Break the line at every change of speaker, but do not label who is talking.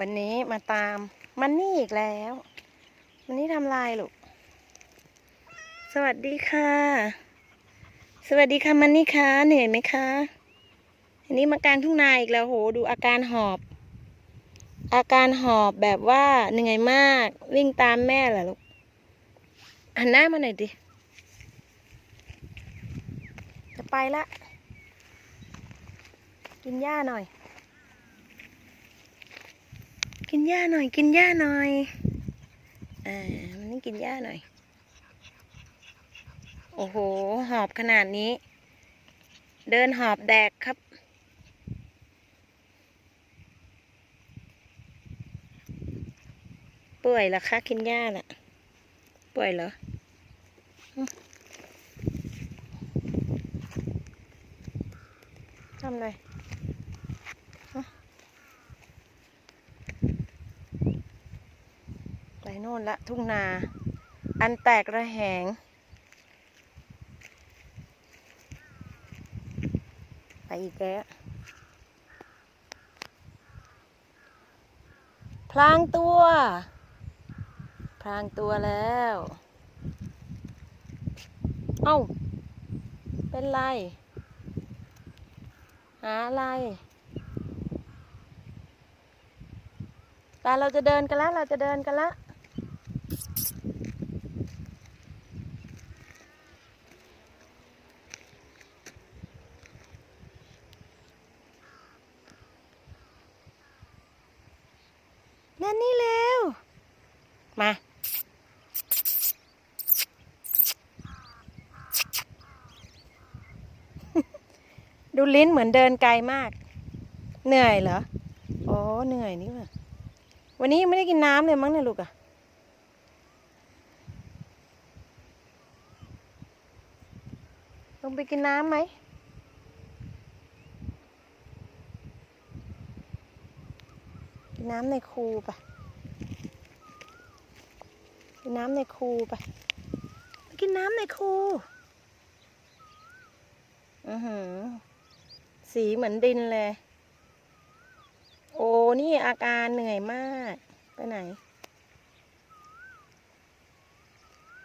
วันนี้มาตามมันนี่อีกแล้ว มันนี่ทำลายลูก สวัสดีค่ะ สวัสดีค่ะมันนี่คะเหนื่อยไหมคะอันนี้มากลางทุ่งนาอีกแล้วโห ดูอาการหอบ อาการหอบแบบว่าเหนื่อยมาก วิ่งตามแม่เหรอลูกหันหน้ามาหน่อยดิ จะไปละ กินหญ้าหน่อย กินหญ้าหน่อย กินหญ้าหน่อยอ่ามันนี่กินหญ้าหน่อย โอ้โห หอบขนาดนี้ เดินหอบแดกครับ ป่วยเหรอคะกินหญ้าน่ะ ป่วยเหรอทำอะไรฮะไป โน่นละทุ่งนา อันแตกระแหง ไปอีกแล้วพลางตัว พลางตัวแล้ว เอ้า เป็นไร หาอะไรไปเราจะเดินกันแล้ว เราจะเดินกันแล้ว นั่นนี่เร็ว มา ดูลิ้นเหมือนเดินไกลมาก เหนื่อยเหรอ อ๋อ เหนื่อยนี่ว่ะวันนี้ยังไม่ได้กินน้ำเลยมั้งเนี่ยลูกอะลงไปกินน้ำไหม นน้ำในคูไปกินน้ำในคูไปกินน้ำในคูอือหือ สีเหมือนดินเลย โอ้นี่อาการเหนื่อยมาก ไปไหน